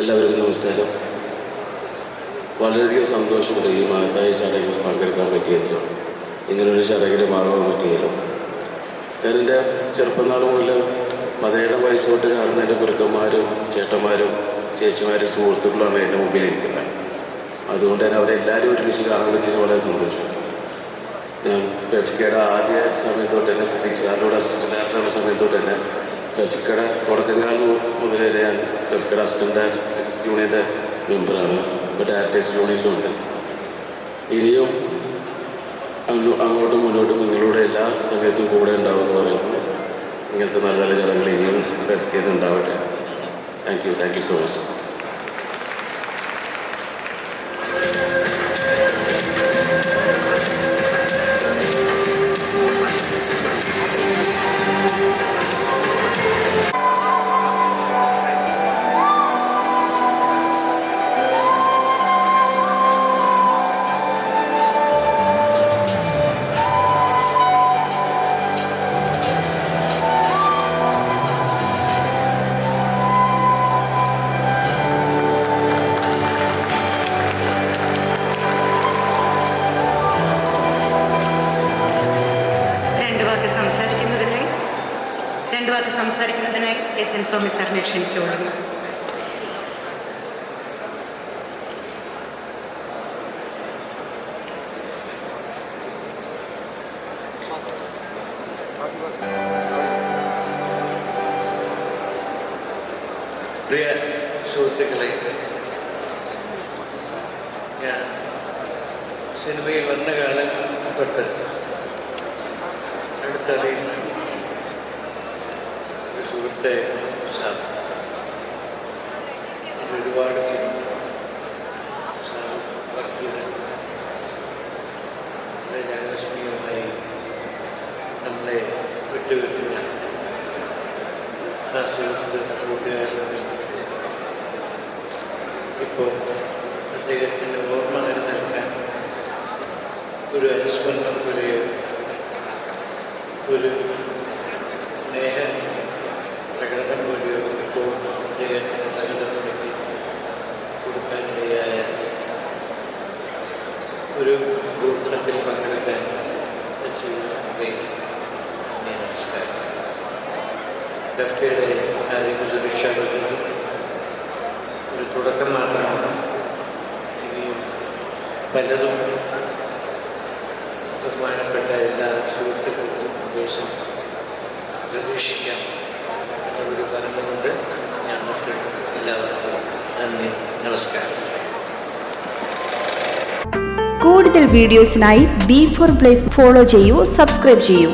എല്ലാവർക്കും നമസ്കാരം. വളരെയധികം സന്തോഷമുണ്ട് ഈ മഹത്തായ ചടങ്ങിൽ പങ്കെടുക്കാൻ പറ്റിയതിലും ഇങ്ങനൊരു ചടങ്ങിന്റെ ഭാഗമാകാൻ പറ്റിയതിലും. എന്റെ ചെറുപ്പനാൾ മുതൽ പതിനേഴാം വയസ്സ് തൊട്ട് കാണുന്ന എന്റെ ഗുരുക്കന്മാരും ചേട്ടന്മാരും ചേച്ചിമാരും സുഹൃത്തുക്കളാണ് എന്റെ മുമ്പിലിരിക്കുന്നത്. അതുകൊണ്ട് തന്നെ അവരെല്ലാവരും ഒരുമിച്ച് കാണാൻ പറ്റിയത് വളരെ സന്തോഷമുണ്ട്. ഞാൻ ഫെഫ്കയുടെ ആദ്യ സമയത്തോട്ട് തന്നെ സിദ്ദിഖ് സാറിനോട് അസിസ്റ്റന്റ് ഡയറക്ടറുടെ സമയത്തോട്ട് തന്നെ ഫെഫ്കയുടെ തുടക്കങ്ങൾ മുതലേ ഞാൻ ഫെഫ്കയുടെ അസിസ്റ്റന്റ് ഡയറക്ടേഴ്സ് യൂണിയന്റെ മെമ്പറാണ് ഇപ്പോൾ ഡയറക്ടേഴ്സ് യൂണിയനിലുണ്ട് ഇനിയും അങ്ങ് അങ്ങോട്ടും മുന്നോട്ടും നിങ്ങളുടെ എല്ലാ സമയത്തും കൂടെ ഉണ്ടാവുമെന്ന് പറയുന്നു ഇങ്ങനത്തെ നല്ല നല്ല ചടങ്ങുകൾ ഇനിയും ഉണ്ടാവട്ടെ thank you thank you so much രണ്ട് വാക്ക് സംസാരിക്കുന്നതിനായി എസ് എൻ സ്വാമി സാറിനെ ക്ഷണിച്ചുകൊള്ളുന്നു പ്രിയ സുഹൃത്തുക്കളെ ഞാൻ സിനിമയിൽ വന്ന കാലം തൊട്ട് സുഹൃത്തെ സാർ. ഒരുപാട് സിനിമ സാർ വർക്ക് ചെയ്ത് വളരെ ആകസ്മികമായി നമ്മളെ വിട്ടുവെക്കുന്ന ആ സുഹൃത്ത് കൂട്ടുകാരുണ്ട് ഇപ്പോൾ അദ്ദേഹത്തിന്റെ ഓർമ്മ നിലനിൽക്കാൻ ഒരു അനുസ്മരണം പോലെയോ ഒരു സ്നേഹ പ്രകടനം പോലെയോ ഇപ്പോൾ അദ്ദേഹത്തിന്റെ സംഘടനയ്ക്ക് കൊടുക്കാനിടയായ ഒരു കൂട്ടത്തിൽ പങ്കെടുക്കാൻ ചെയ്യുകയും നന്ദി നമസ്കാരം ഡെഫ്റ്റയുടെ ആരോഗ്യ സുരക്ഷാ പദ്ധതി ഒരു തുടക്കം മാത്രമാണ്. ഇനിയും പലതും ബഹുമാനപ്പെട്ട എല്ലാ സുഹൃത്തുക്കൾക്കും ഉപദേശം പ്രതീക്ഷിക്കാം എന്നൊരു പറഞ്ഞുകൊണ്ട് ഞാൻ നിർത്തുന്നു. എല്ലാവർക്കും നന്ദി. നമസ്കാരം. കൂടുതൽ വീഡിയോസിനായി ബി ഫോർ പ്ലേസ് ഫോളോ ചെയ്യൂ സബ്സ്ക്രൈബ് ചെയ്യൂ.